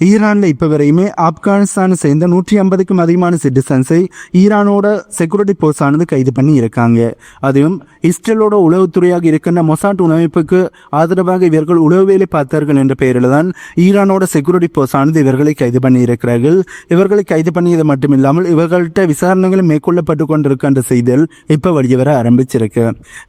ஈரான்ல இப்ப வரையுமே ஆப்கானிஸ்தானை சேர்ந்த நூற்றி ஐம்பதுக்கும் அதிகமான சிட்டிசன்ஸை ஈரானோட செக்யூரிட்டி போர்ஸ் ஆனது கைது பண்ணி இருக்காங்க. அதுவும் இஸ்ரேலோட உளவுத்துறையாக இருக்கின்ற மொசாட் உணவிப்புக்கு ஆதரவாக இவர்கள் உளவு வேலை பார்த்தார்கள் என்ற பெயரில் தான் ஈரானோட செக்யூரிட்டி போர்ஸ் ஆனது இவர்களை கைது பண்ணி இருக்கிறார்கள். இவர்களை கைது பண்ணியது மட்டுமில்லாமல் இவர்கள்ட்ட விசாரணைகள் மேற்கொள்ளப்பட்டு கொண்டிருக்கின்ற செய்தியில் இப்ப வெளியே வர ஆரம்பிச்சிருக்கு.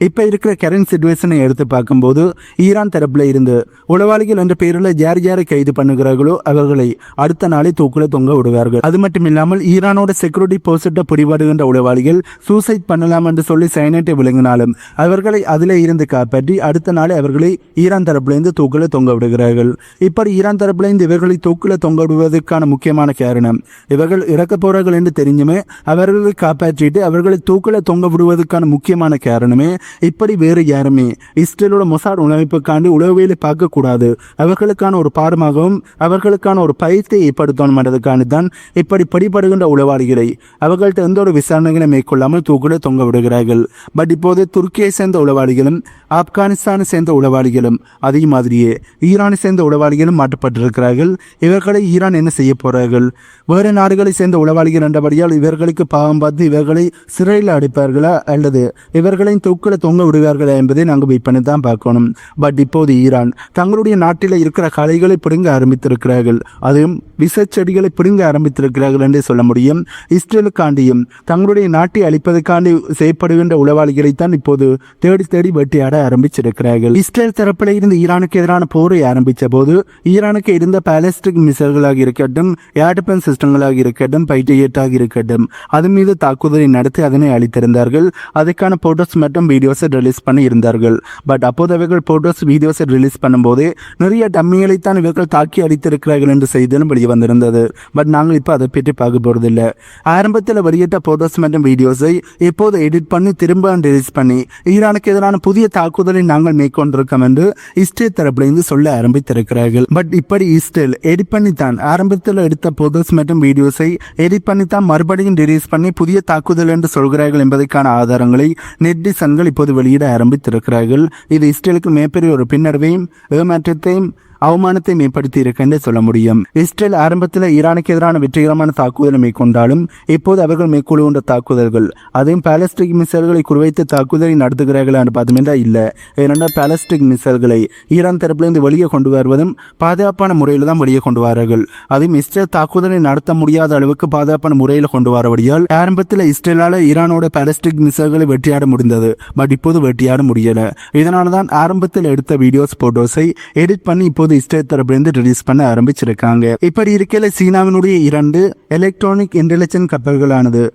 இப்ப இருக்கிற கரண்ட் சுச்சுவேஷனை எடுத்து பார்க்கும்போது ஈரான் தரப்புல இருந்து உளவாளிகள் என்ற பெயரில் யார் யாரை கைது பண்ணுகிறார்களோ அவர்களை அடுத்த நாளை தூக்குல தொங்க விடுவார்கள். அது மட்டும் இல்லாமல் ஈரானோட செக்யூரிட்டி போஸ்ட்ட பிடிபடுகின்ற உளவாளிகள் சூசைட் பண்ணலாம் என்று சொல்லி சைனட்டை விழுங்கினாலும் அவர்களை அதிலே இருந்து காப்பாற்றி அடுத்த நாளை அவர்களை ஈரான் தரப்பிலிருந்து தூக்குல தொங்க விடுகிறார்கள். இப்படி ஈரான் தரப்பிலிருந்து இவர்களை தூக்குல தொங்க விடுவதற்கான முக்கியமான காரணம் இவர்கள் இறக்க போறார்கள் என்று தெரிஞ்சுமே அவர்களை காப்பாற்றிட்டு அவர்களை தூக்குல தொங்க விடுவதற்கான முக்கியமான காரணமே இப்படி வேறு யாருமே. இஸ்ரேலோட மொசாட் உணவைப்புக்காண்டி உளவியலை பார்க்கக்கூடாது. அவர்களுக்கான ஒரு பாடமாகவும் அவர்களுக்கான ஒரு பயிற்சியை ஏற்படுத்தணும் தான் இப்படி படிப்படுகின்ற உளவாளிகளை அவர்கள்ட்ட எந்த ஒரு விசாரணைகளை மேற்கொள்ளாமல் தூக்கில தொங்க விடுகிறார்கள். பட் இப்போது துருக்கியை சேர்ந்த உளவாளிகளும் ஆப்கானிஸ்தானை சேர்ந்த உளவாளிகளும் அதே மாதிரியே ஈரானை சேர்ந்த உளவாளிகளும் மாற்றப்பட்டிருக்கிறார்கள். இவர்களை ஈரான் என்ன செய்ய போறார்கள்? வேறு நாடுகளை சேர்ந்த உளவாளிகள் என்றபடியால் இவர்களுக்கு பாவம் பார்த்து இவர்களை சிறையில் அடைப்பார்களா? அல்லது இவர்களையும் தூக்கில தொங்க விடுவார்களா என்பதை நாங்கள் வெயிட் பண்ணி தான் பார்க்கணும். பட் இப்போது ஈரான் தங்களுடைய நாட்டில் இருக்கிற கலைகளை பிடுங்க ஆரம்பித்திருக்கிறார்கள். அதையும் அதுவும் விசச்செடிகளை பிடுங்க ஆரம்பித்திருக்கிறார்கள் என்று சொல்ல முடியும். இஸ்ரேலுக்காண்டியும் தங்களுடைய நாட்டை அழிப்பதற்காண்டி செய்யப்படுகின்ற உளவாளிகளைத்தான் இப்போது தேடி தேடி வேட்டையாட ஆரம்பிச்சிருக்கிறார்கள். இஸ்ரேல் தரப்பில் இருந்து ஈரானுக்கு எதிரான போரை ஆரம்பித்த போது ஈரானுக்கு இருந்த பாலஸ்டிக் மிசைல்களாக இருக்கட்டும் ஏர் டிஃபென்ஸ் சிஸ்டங்களாக இருக்கட்டும் பைட்டியேட்டாக இருக்கட்டும் அது மீது தாக்குதலை நடத்தி அதனை அளித்திருந்தார்கள் அதுக்கான போட்டோஸ் மற்றும் வீடியோஸை ரிலீஸ் பண்ணி இருந்தார்கள். பட் அப்போது அவர்கள் போட்டோஸ் வீடியோஸை ரிலீஸ் பண்ணும்போது நிறைய டம்மிகளைத்தான் இவர்கள் தாக்கி அடித்திருக்கிறார்கள் என்று செய்தியும் வெளியே வந்திருந்தது. பட் நாங்கள் இப்போ அதை பற்றி பார்க்க போறதில்லை. ஆரம்பத்தில் வெளியிட்ட போட்டோஸ் மற்றும் வீடியோஸை இப்போது எடிட் பண்ணி திரும்ப ரிலீஸ் பண்ணி ஈரானுக்கு எதிரான புதிய தாக்குதலை நாங்கள் மேற்கொண்டிருக்கோம் என்று இஸ்ரேல் தரப்பிலிருந்து சொல்ல ஆரம்பித்திருக்கிறார்கள். பட் இப்படி இஸ்ரேல் எடிட் பண்ணி தான் ஆரம்பத்தில் எடுத்த போட்டோஸ் மற்றும் வீடியோஸை எடிட் பண்ணி தான் மறுபடியும் ரிலீஸ் பண்ணி புதிய தாக்குதல் என்று சொல்கிறார்கள் என்பதற்கான ஆதாரங்களை நெட்டிசன்கள் இப்போது வெளியிட ஆரம்பித்திருக்கிறார்கள். இது இஸ்ரேலுக்கு மிகப்பெரிய ஒரு பின்னடைவையும் ஏமாற்றத்தையும் அவமானத்தை மேம்படுத்தி என்று சொல்ல முடியும். இஸ்ரேல் ஆரம்பத்தில் ஈரானுக்கு எதிரான வெற்றிகரமான தாக்குதலை மேற்கொண்டாலும் இப்போது அவர்கள் மேற்கொள்கின்ற தாக்குதல்கள் அதையும் பாலஸ்டிக் மிசைல்களை குறிவைத்து தாக்குதலை நடத்துகிறார்கள் என்று பார்த்தோம்னா இல்லை. ஏனென்றால் பாலஸ்டிக் மிசைல்களை ஈரான் தரப்பிலிருந்து வெளியே கொண்டு வருவதும் பாதுகாப்பான முறையில் தான் வெளியே கொண்டு வாரார்கள். அதையும் இஸ்ரேல் தாக்குதலை நடத்த முடியாத அளவுக்கு பாதுகாப்பான முறையில் கொண்டு வரபடியால் ஆரம்பத்தில் இஸ்ரேலால் ஈரானோட பாலஸ்டிக் மிசைல்களை வெற்றியாட முடிந்தது. பட் இப்போது வெற்றியாட முடியல. இதனால தான் ஆரம்பத்தில் எடுத்த வீடியோஸ் போட்டோஸை எடிட் பண்ணி இப்போது இஸ்ரேல் தரப்பிலிருந்து ரிலீஸ் பண்ண ஆரம்பிச்சிருக்காங்க. இப்படி இருக்கையில சீனாவினுடைய இரண்டு எலக்ட்ரானிக் இன்டெலிஜென்ட் கப்பல்களானது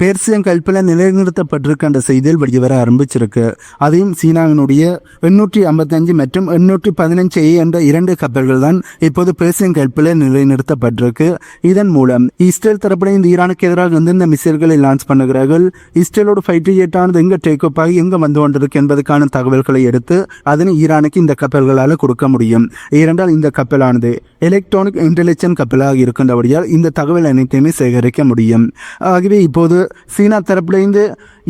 பேர்சியன் கல்பில் நிலைநிறுத்தப்பட்டிருக்கின்ற செய்தியில் வெளிவர வர ஆரம்பிச்சிருக்கு. அதையும் சீனாவினுடைய எண்ணூற்றி ஐம்பத்தஞ்சு மற்றும் எண்ணூற்றி பதினஞ்சு ஏ என்ற இரண்டு கப்பல்கள் தான் இப்போது பேர்சியம் கல்பில் நிலைநிறுத்தப்பட்டிருக்கு. இதன் மூலம் இஸ்ரேல் தரப்புல இந்த ஈரானுக்கு எதிராக எந்தெந்த மிசைல்களை லான்ச் பண்ணுகிறார்கள்? இஸ்ரேலோட ஃபைட்டர் ஜெட்டானது எங்கே டேக் அப் ஆகி எங்கே வந்து கொண்டிருக்கு என்பதற்கான தகவல்களை எடுத்து அதனை ஈரானுக்கு இந்த கப்பல்களால் கொடுக்க முடியும். ஏனென்றால் இந்த கப்பலானது எலக்ட்ரானிக் இன்டெலிஜென்ட் கப்பலாக இருக்கின்றபடியால் இந்த தகவல் அனைத்தையுமே சேகரிக்க முடியும். ஆகவே இப்போது சீனா தரப்பிலிருந்து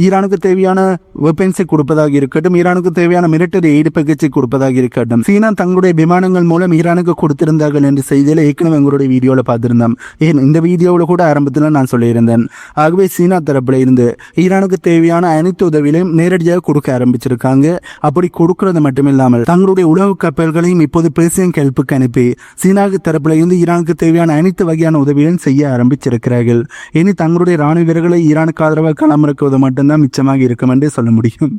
ஈரானுக்கு தேவையான வெப்பன்ஸை கொடுப்பதாக இருக்கட்டும் ஈரானுக்கு தேவையான மிலிட்டரி எய்டு பேக்கேஜை கொடுப்பதாக இருக்கட்டும். சீனா தங்களுடைய விமானங்கள் மூலம் ஈரானுக்கு கொடுத்திருந்தார்கள் என்ற செய்தியில் ஏற்கனவே எங்களுடைய வீடியோவில் பார்த்திருந்தோம். ஏன் இந்த வீடியோவில் கூட ஆரம்பத்தில் நான் சொல்லியிருந்தேன். ஆகவே சீனா தரப்பில் இருந்து ஈரானுக்கு தேவையான அனைத்து உதவிகளையும் நேரடியாக கொடுக்க ஆரம்பிச்சிருக்காங்க. அப்படி கொடுக்கிறது மட்டுமில்லாமல் தங்களுடைய உளவு கப்பல்களையும் இப்போது பேசியன் கெல்ப்புக்கு அனுப்பி சீனாவுக்கு தரப்பில் இருந்து ஈரானுக்கு தேவையான அனைத்து வகையான உதவிகளையும் செய்ய ஆரம்பிச்சிருக்கிறார்கள். இனி தங்களுடைய ராணுவ வீரர்களை ஈரானுக்கு ஆதரவாக களமிறக்குவது மட்டும் மட்டும்தான் மிச்சமாக இருக்கும் என்றே சொல்ல முடியும்.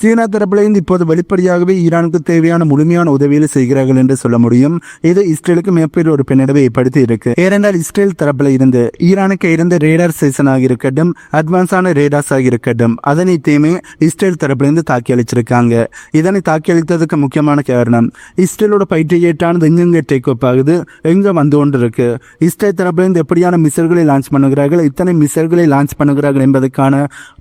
சீனா தரப்பிலிருந்து இப்போது வெளிப்படையாகவே ஈரானுக்கு தேவையான முழுமையான உதவிகளை செய்கிறார்கள் என்று சொல்ல முடியும். இது இஸ்ரேலுக்கு மிகப்பெரிய ஒரு பின்னடைவை ஏற்படுத்தி இருக்கு. ஏனென்றால் இஸ்ரேல் தரப்பில் இருந்து ஈரானுக்கு இருந்த ரேடார் ஸ்டேஷனாக இருக்கட்டும் அட்வான்ஸான ரேடார்ஸ் ஆக இருக்கட்டும் அதனைத்தையுமே இஸ்ரேல் தரப்பிலிருந்து தாக்கி அளிச்சிருக்காங்க இதனை தாக்கி அளித்ததுக்கு முக்கியமான காரணம் இஸ்ரேலோட பயிற்சியேட்டானது எங்கெங்க டேக் அப் ஆகுது எங்க வந்து கொண்டு இருக்கு இஸ்ரேல் தரப்பிலிருந்து எப்படியான மிசைல்களை லான்ச் பண்ணுகிறார்கள் இத்தனை மிசைல்களை லான்ச் பண்ணுகிறார்கள் என்பதற்கான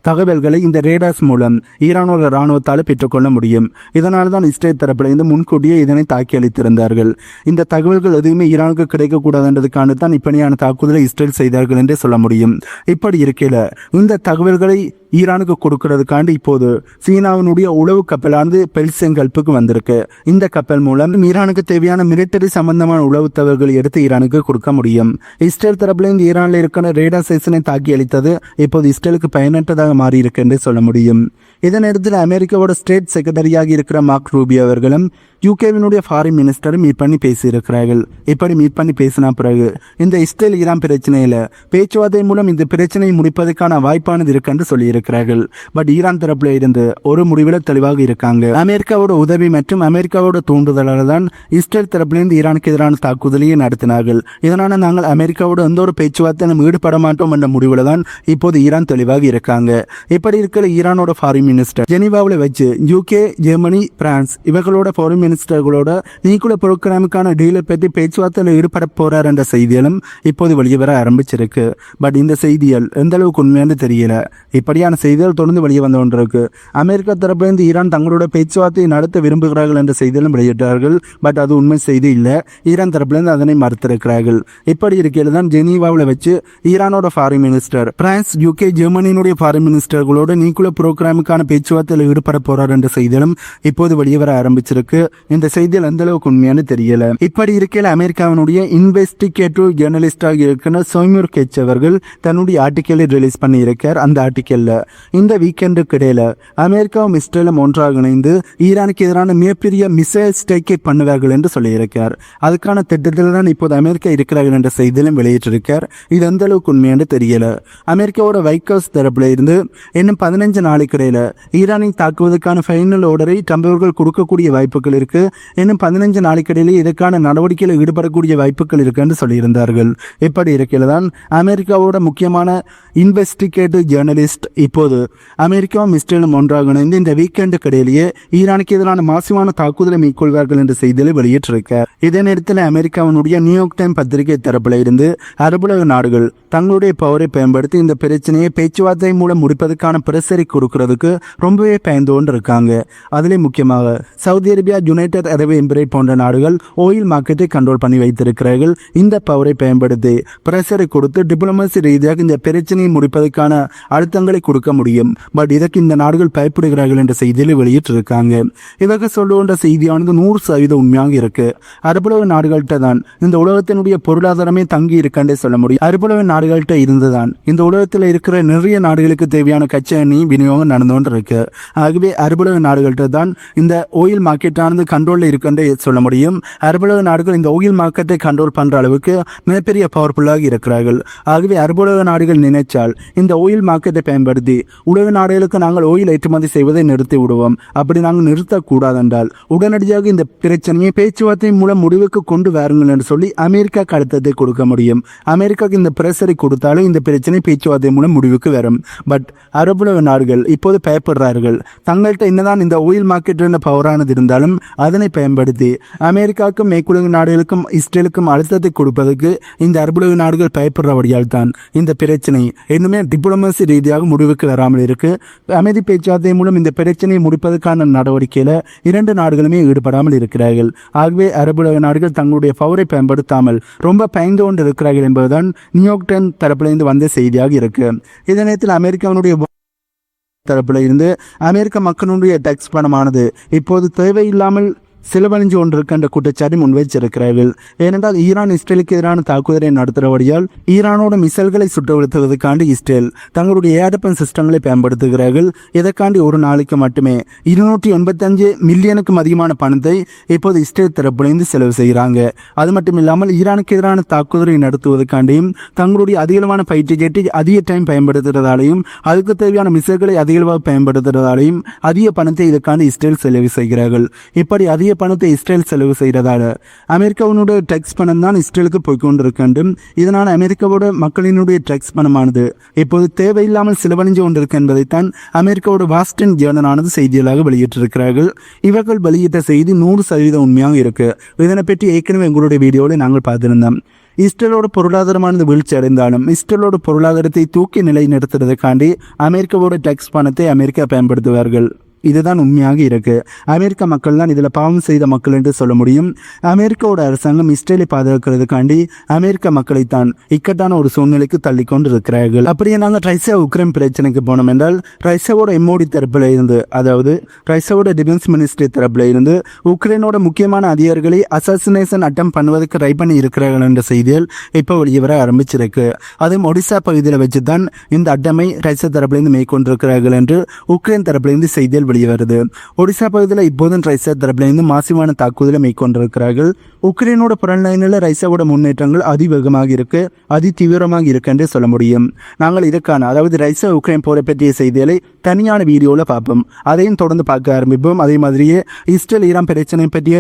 தகவல்களை இந்த ரேடார்ஸ் மூலம் ஈரானோட இராணுவத்தால் பெற்றுக்கொள்ள முடியும். இதனால் தான் இஸ்ரேல் தரப்பிலிருந்து முன்கூட்டியே இதனை தாக்கி அளித்திருந்தார்கள். இந்த தகவல்கள் எதுவுமே ஈரானுக்கு கிடைக்கக்கூடாதுன்றதுக்கான தான் இப்படியான தாக்குதலை இஸ்ரேல் செய்தார்கள் என்றே சொல்ல முடியும். இப்படி இருக்கையில் இந்த தகவல்களை ஈரானுக்கு கொடுக்கறதுக்காண்டி இப்போது சீனாவினுடைய உளவு கப்பலானது பெல்செங் கல்புக்கு வந்திருக்கு. இந்த கப்பல் மூலம் ஈரானுக்கு தேவையான மிலிட்டரி சம்பந்தமான உளவு தகவல்கள் எடுத்து ஈரானுக்கு கொடுக்க முடியும். இஸ்ரேல் தரப்பிலிருந்து ஈரானில் இருக்கிற ரேடா சேசனை தாக்கி அளித்தது இப்போது இஸ்ரேலுக்கு பயனற்றதாக மாறி இருக்கு என்று சொல்ல முடியும். இதே நேரத்தில் அமெரிக்காவோட ஸ்டேட் செக்ரட்டரியாக இருக்கிற மார்க் ரூபி அவர்களும் யூகேவினுடைய ஃபாரின் மினிஸ்டரும் மீட் பண்ணி பேசியிருக்கிறார்கள். இப்படி மீட் பண்ணி பேசின பிறகு இந்த இஸ்ரேல் ஈரான் பிரச்சனையில் பேச்சுவார்த்தை மூலம் இந்த பிரச்சனையை முடிப்பதற்கான வாய்ப்பானது இருக்கு என்று சொல்லியிருக்கிறார்கள். பட் ஈரான் தரப்புல இருந்து ஒரு முடிவில் தெளிவாக இருக்காங்க. அமெரிக்காவோட உதவி மற்றும் அமெரிக்காவோட தூண்டுதலால் தான் இஸ்ரேல் தரப்பிலிருந்து ஈரானுக்கு எதிரான தாக்குதலையே நடத்தினார்கள். இதனால் நாங்கள் அமெரிக்காவோட எந்த ஒரு பேச்சுவார்த்தையிலும் ஈடுபட மாட்டோம் என்ற முடிவில் தான் இப்போது ஈரான் தெளிவாக இருக்காங்க. இப்படி இருக்கிற ஈரானோட ஃபாரின் மினிஸ்டர் ஜெனீவாவில் வச்சு யூகே ஜெர்மனி பிரான்ஸ் இவர்களோட ஃபாரின் மினிஸ்டர்களோட நியூக்ளியர் ப்ரோக்ராமுக்கான டீலை பற்றி பேச்சுவார்த்தையில் ஈடுபட போகிறார் என்ற செய்திகளும் இப்போது வெளியே வர ஆரம்பிச்சிருக்கு. பட் இந்த செய்திகள் எந்த அளவுக்கு உண்மையானு தெரியல. இப்படியான செய்திகள் தொடர்ந்து வெளியே வந்து கொண்டிருக்கு. அமெரிக்கா தரப்பிலிருந்து ஈரான் தங்களோட பேச்சுவார்த்தையை நடத்த விரும்புகிறார்கள் என்ற செய்திகளும் வெளியிட்டார்கள். பட் அது உண்மை செய்தி இல்லை. ஈரான் தரப்பிலிருந்து அதனை மறுத்திருக்கிறார்கள். இப்படி இருக்கையில் தான் ஜெனீவாவில் வச்சு ஈரானோட ஃபாரின் மினிஸ்டர் பிரான்ஸ் யூகே ஜெர்மனியினுடைய ஃபாரின் மினிஸ்டர்களோட நியூக்ளியர் புரோகிராமுக்கான பேச்சுவார்த்தையில் ஈடுபட போறார் என்ற செய்திகளும் இப்போது வெளியே வர ஆரம்பிச்சிருக்கு. இந்த செய்தியில் எந்த அளவுக்கு உண்மையானு தெரியல. இப்படி இருக்கையில் அமெரிக்காவினுடைய இன்வெஸ்டிகேட்டிவ் ஜேர்னலிஸ்டாக இருக்கிற சோமியூர் கெச் அவர்கள் தன்னுடைய ஆர்டிக்கலை ரிலீஸ் பண்ணியிருக்கார். அந்த ஆர்டிக்கல்ல இந்த வீக்கெண்டுக்கு இடையில அமெரிக்காவும் இஸ்ரேலும் ஒன்றாக இணைந்து ஈரானுக்கு எதிரான மிகப்பெரிய மிசைல் ஸ்ட்ரைக்கை பண்ணுவார்கள் என்று சொல்லியிருக்கார். அதுக்கான திட்டத்தில் தான் இப்போது அமெரிக்கா இருக்கிறார்கள் என்ற செய்தியிலும் வெளியிட்டிருக்கார். இது எந்த அளவுக்கு உண்மையானு தெரியல. அமெரிக்காவோட வைட் ஹவுஸ் தரப்புல இருந்து இன்னும் பதினஞ்சு நாளைக்கு இடையில ஈரானை தாக்குவதற்கான ஃபைனல் ஆர்டரை ட்ரம்ப் அவர்கள் கொடுக்கக்கூடிய வாய்ப்புகள் இருக்கு. இன்னும் பதினஞ்சு நாளைக்கிடையிலே இதற்கான நடவடிக்கையில் ஈடுபடக்கூடிய வாய்ப்புகள் இருக்குன்னு சொல்லியிருந்தார்கள். இப்படி இருக்கையில் தான் அமெரிக்காவோட முக்கியமான இன்வெஸ்டிகேட்டிவ் ஜேர்னலிஸ்ட் இப்போது அமெரிக்காவும் இஸ்ரேலும் ஒன்றாக இணைந்து இந்த வீக்கெண்டுக்கு இடையிலேயே ஈரானுக்கு எதிரான மாசுவான தாக்குதலை மேற்கொள்வார்கள் என்ற செய்தியை வெளியிட்டிருக்கார். இதே நேரத்தில் அமெரிக்காவினுடைய நியூயார்க் டைம் பத்திரிகை தரப்புல இருந்து அரபுலக நாடுகள் தங்களுடைய பவரை பயன்படுத்தி இந்த பிரச்சனையை பேச்சுவார்த்தை மூலம் முடிப்பதற்கான பிரசரி கொடுக்கிறதுக்கு ரொம்பவே பயந்து கொண்டு இருக்காங்க அதிலே முக்கியமாக Saudi Arabia united Arab emirate போன்ற நாடுகள் ஆயில் மார்க்கெட்டை கண்ட்ரோல் பண்ணி வைத்திருக்கிறார்கள். இந்த பவரை பயன்படுத்தி பிரஷரை கொடுத்து டிப்ளமசி ரீதியாக இந்த பிரச்சனையை முடிப்பதற்கான அழுத்தங்களை கொடுக்க முடியும். பட் இதற்கு இந்த நாடுகள் பயப்படுகிறார்கள் என்ற செய்தியில் வெளியிட்டிருக்காங்க. இவர்கள் சொல்லுகின்ற செய்தியானது நூறு சதவீத உண்மையாக இருக்கு. அரபுலக நாடுகள்கிட்ட தான் இந்த உலகத்தினுடைய பொருளாதாரமே தங்கி இருக்கண்டே சொல்ல முடியும். அரபுலக நாடுகள்கிட்ட இருந்துதான் இந்த உலகத்தில் இருக்கிற நிறைய நாடுகளுக்கு தேவையான கச்சா எண்ணெய் விநியோகம் நடந்து கொண்டு இருக்கு ஆகவே அரபுலக நாடுகள்கிட்ட தான் இந்த ஓயில் மார்க்கெட்டானது கண்ட்ரோலில் இருக்குன்றே சொல்ல முடியும். அரபுலக நாடுகள் இந்த ஓயில் மார்க்கத்தை கண்ட்ரோல் பண்ணுற அளவுக்கு மிகப்பெரிய பவர்ஃபுல்லாக இருக்கிறார்கள். ஆகவே அரபுலக நாடுகள் நினைச்சால் இந்த ஓயில் மார்க்கத்தை பயன்படுத்தி உலக நாடுகளுக்கு நாங்கள் ஓயில் ஏற்றுமதி செய்வதை நிறுத்தி விடுவோம். அப்படி நாங்கள் நிறுத்தக்கூடாது என்றால் உடனடியாக இந்த பிரச்சனையை பேச்சுவார்த்தை மூலம் முடிவுக்கு கொண்டு வாருங்கள் என்று சொல்லி அமெரிக்கா அழுத்தத்தை கொடுக்க முடியும். அமெரிக்காவுக்கு இந்த பிரஷரை கொடுத்தாலும் இந்த பிரச்சனை பேச்சுவார்த்தை மூலம் முடிவுக்கு வரும். பட் அரபுலக நாடுகள் இப்போது பயப்படுறார்கள் தங்கள்கிட்ட என்னதான் இந்த ஓயில் மார்க்கெட் என்ற பவரானது இருந்தாலும் அதனை பயன்படுத்தி அமெரிக்காவுக்கும் மேற்குலக நாடுகளுக்கும் இஸ்ரேலுக்கும் அழுத்தத்தை கொடுப்பதற்கு இந்த அரபுலக நாடுகள் பயப்படுறபடியால் தான் இந்த பிரச்சனை இன்னுமே டிப்ளமசி ரீதியாக முடிவுக்கு வராமல் இருக்கு. அமைதி பேச்சுவார்த்தை மூலம் இந்த பிரச்சனையை முடிப்பதற்கான நடவடிக்கையில் இரண்டு நாடுகளுமே ஈடுபடாமல் இருக்கிறார்கள். ஆகவே அரபுலக நாடுகள் தங்களுடைய பவரை பயன்படுத்தாமல் ரொம்ப பயந்து கொண்டு இருக்கிறார்கள் என்பதுதான் நியூயார்க் டைம் தரப்பிலிருந்து வந்த செய்தியாக இருக்கு. இதே நேரத்தில் அமெரிக்காவினுடைய தரப்பில் இருந்து அமெரிக்க மக்களுடைய டேக்ஸ் பணமானது இப்போது தேவையில்லாமல் செலவழிஞ்சு கொண்டிருக்கின்ற குற்றச்சாட்டை முன்வைச்சிருக்கிறார்கள் ஏனென்றால் ஈரான் இஸ்ரேலுக்கு எதிரான தாக்குதலை நடத்துகிறபடியால் ஈரானோட மிசல்களை சுட்டவழுத்துவதற்காண்டி இஸ்ரேல் தங்களுடைய ஏடப்பன் சிஸ்டங்களை பயன்படுத்துகிறார்கள். இதற்காண்டி ஒரு நாளைக்கு மட்டுமே இருநூற்றி எண்பத்தஞ்சு மில்லியனுக்கும் அதிகமான பணத்தை இப்போது இஸ்ரேல் தரப்புலேருந்து செலவு செய்கிறாங்க. அது மட்டும் இல்லாமல் ஈரானுக்கு எதிரான தாக்குதலை நடத்துவதற்காண்டியும் தங்களுடைய அதிகளவான பயிற்சி ஜெட்டை அதிக டைம் பயன்படுத்துகிறதாலையும் அதுக்கு தேவையான மிசல்களை அதிகளவாக பயன்படுத்துகிறதாலையும் அதிக பணத்தை இதற்காண்டி இஸ்ரேல் செலவு செய்கிறார்கள். இப்படி அதிக பணத்தை இஸ்ரேல் செலவு செய்கிறதால அமெரிக்காவினுடைய டேக்ஸ் பணம் தான் இஸ்ரேலுக்கு போய்கொண்டிருக்கின்றும் இதனால் அமெரிக்காவோட மக்களினுடைய டேக்ஸ் பணமானது இப்போது தேவையில்லாமல் செலவழிஞ்சு கொண்டிருக்கு என்பதைத்தான் அமெரிக்காவோட வாஸ்டன் ஜேர்னலானது செய்திகளாக வெளியிட்டிருக்கிறார்கள். இவர்கள் வெளியிட்ட செய்தி நூறு சதவீதம் உண்மையாக இருக்கு. இதனை பற்றி ஏற்கனவே எங்களுடைய வீடியோவில் நாங்கள் பார்த்திருந்தோம். இஸ்ரேலோட பொருளாதாரமானது வீழ்ச்சி அடைந்தாலும் இஸ்ரேலோட பொருளாதாரத்தை தூக்கி நிலை நிறுத்துறதுக்காண்டி அமெரிக்காவோட டேக்ஸ் பணத்தை அமெரிக்கா பயன்படுத்துவார்கள். இதுதான் உண்மையாக இருக்கு. அமெரிக்க மக்கள் தான் இதில் பாவம் செய்த மக்கள் என்று சொல்ல முடியும். அமெரிக்காவோட அரசாங்கம் இஸ்ரேலை பாதுகாக்கிறதுக்காண்டி அமெரிக்க மக்களை தான் இக்கட்டான ஒரு சூழ்நிலைக்கு தள்ளி கொண்டு இருக்கிறார்கள் அப்படியே நாங்கள் ரைசியா உக்ரைன் பிரச்சனைக்கு போனோம் என்றால் ரைசியாவோட எம்ஓடி தரப்பில் இருந்து அதாவது ரைசியாவோட டிஃபென்ஸ் மினிஸ்ட்ரி தரப்பில் இருந்து உக்ரைனோட முக்கியமான அதிகாரிகளை அசாசினேஷன் அட்டம் பண்ணுவதற்கு ட்ரை பண்ணி இருக்கிறார்கள் என்ற செய்திகள் இப்போ வெளியே வர ஆரம்பிச்சிருக்கு. அதுவும் ஒடிசா பகுதியில் வச்சு தான் இந்த அட்டமை ரஷ்ய தரப்பிலிருந்து மேற்கொண்டிருக்கிறார்கள் என்று உக்ரைன் தரப்பிலிருந்து செய்திகள் வெளியே வருது ஒடிசா பகுதியில் இப்போதும் ரைசா தரப்பிலிருந்து மாசிவான தாக்குதலை மேற்கொண்டிருக்கிறார்கள். உக்ரைனோட புறநிலையில் ரைசாவோட முன்னேற்றங்கள் அதிவேகமாக இருக்கு அதி தீவிரமாக இருக்கு என்று சொல்ல முடியும். நாங்கள் இதற்கான அதாவது ரைசா உக்ரைன் போரை பற்றிய செய்திகளை தனியான வீடியோவில் பார்ப்போம். அதையும் தொடர்ந்து பார்க்க ஆரம்பிப்போம். அதே மாதிரியே இஸ்ரேல் ஈரான் பிரச்சனை பற்றிய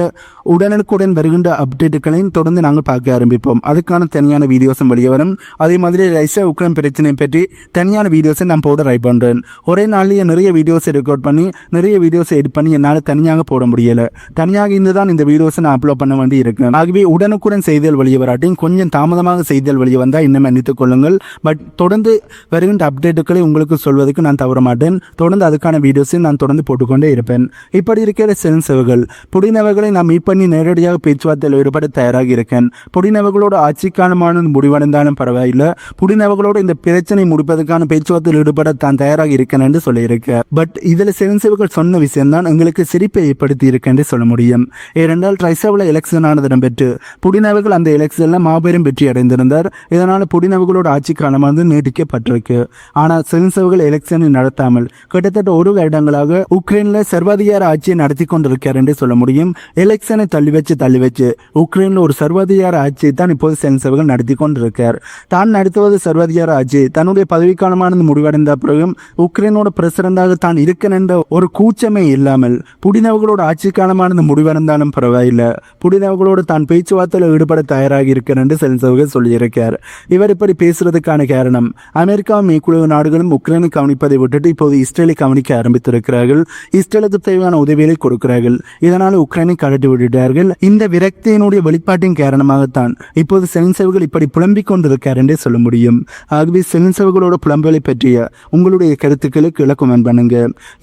உடனுக்குடன் வருகின்ற அப்டேட்டுகளையும் தொடர்ந்து நாங்கள் பார்க்க ஆரம்பிப்போம். அதுக்கான தனியான வீடியோஸும் வெளியே வரும். அதே மாதிரி ரைசா உக்ரைன் பிரச்சனை பற்றி தனியான வீடியோஸை நான் போட ட்ரை பண்ணுறேன் ஒரே நாள்லேயே நிறைய வீடியோஸை ரெக்கார்ட் பண்ணி நிறைய வீடியோஸை எடிட் பண்ணி என்னால் தனியாக போட முடியலை. தனியாக இருந்து தான் இந்த வீடியோஸை நான் அப்லோட் பண்ண வேண்டி இருக்கேன் ஆகவே உடனுக்குடன் செய்திகள் வெளியே வராட்டியும் கொஞ்சம் தாமதமாக செய்திகள் வெளியே வந்தால் இன்னும் மன்னித்துக் கொள்ளுங்கள். பட் தொடர்ந்து வருகின்ற அப்டேட்டுகளை உங்களுக்கு சொல்வதற்கு நான் தவற மாட்டேன். தொடர்ந்து அதுக்கான வீடியோஸையும் நான் தொடர்ந்து போட்டுக்கொண்டே இருப்பேன். இப்படி இருக்கிற சென்சவர்கள் புடினவர்களை நான் மீட் பண்ணி நேரடியாக பேச்சுவார்த்தையில் ஈடுபட தயாராக இருக்கேன். புடினவர்களோட ஆட்சிக்கானமான முடிவடைந்தாலும் பரவாயில்லை. புடினவர்களோட இந்த பிரச்சனை முடிப்பதற்கான பேச்சுவார்த்தையில் ஈடுபட தான் தயாராக இருக்கேன் என்று சொல்லியிருக்கேன். பட் இதில் சென்சவர்கள் சொன்ன விஷயம்தான் எங்களுக்கு சிரிப்பை ஏற்படுத்தி இருக்கேன் என்று சொல்ல முடியும். ஏனென்றால் ரைசாவில் எலெக்ஷன் ஆனது இடம்பெற்று புடினவர்கள் அந்த எலெக்ஷனில் மாபெரும் வெற்றி அடைந்திருந்தார். இதனால் புடினவர்களோட ஆட்சி காலமானது நீட்டிக்கப்பட்டிருக்கு. ஆனால் சென்சவர்கள் எலெக்ஷனை நடத்தாமல் கிட்டத்தட்ட ஒரு வருடங்களாக உக்ரைனில் சர்வாதிகார ஆட்சியை நடத்தி கொண்டிருக்கார் என்று சொல்ல முடியும். எலெக்ஷனை தள்ளி வச்சு தள்ளி வச்சு உக்ரைனில் ஒரு சர்வாதிகார ஆட்சியை தான் இப்போது சென்சவர்கள் நடத்தி கொண்டிருக்கார் தான் நடத்துவது சர்வாதிகார ஆட்சி தன்னுடைய பதவிக்காலமானது முடிவடைந்த பிறகும் உக்ரைனோட பிரசிடண்டாக தான் இருக்கேன் என்ற ஒரு ஒரு கூச்சமே இல்லாமல் புடினவர்களோட ஆட்சி காலமானது முடிவடைந்தாலும் பரவாயில்லை. புடினவர்களோடு தான் பேச்சுவார்த்தையில் ஈடுபட தயாராக இருக்கிறேன் என்று சென்சவர்கள் சொல்லியிருக்கார் இவர் இப்படி பேசுறதுக்கான காரணம் அமெரிக்காவும் மேற்குலக நாடுகளும் உக்ரைனை கவனிப்பதை விட்டுட்டு இப்போது இஸ்ரேலை கவனிக்க ஆரம்பித்திருக்கிறார்கள். இஸ்ரேலுக்கு தேவையான உதவிகளை கொடுக்கிறார்கள். இதனால் உக்ரைனை கழட்டி விட்டுட்டார்கள் இந்த விரக்தியினுடைய வெளிப்பாட்டின் காரணமாகத்தான் இப்போது சென்சவர்கள் இப்படி புலம்பிக் கொண்டிருக்கார் என்றே சொல்ல முடியும். ஆகவே சென்சவர்களோட புலம்பலை பற்றிய உங்களுடைய கருத்துக்களுக்கு கீழே பண்ணுங்க.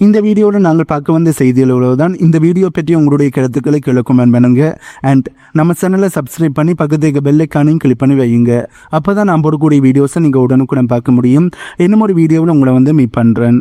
இந்த வீடியோ இதோடு நாங்கள் பார்க்க வந்த செய்திகள் தான் இந்த வீடியோ பற்றி உங்களுடைய கருத்துக்களை கீழே கமெண்ட் பண்ணுங்க அண்ட் நம்ம சேனலை சப்ஸ்கிரைப் பண்ணி பக்கத்துக்கு பெல்லைக்கானையும் கிளிக் பண்ணி வையுங்க. அப்போ தான் நான் போடக்கூடிய வீடியோஸை நீங்கள் உடனுக்குடன் பார்க்க முடியும். இன்னும் ஒரு வீடியோவில் உங்களை வந்து மீட் பண்ணுறேன்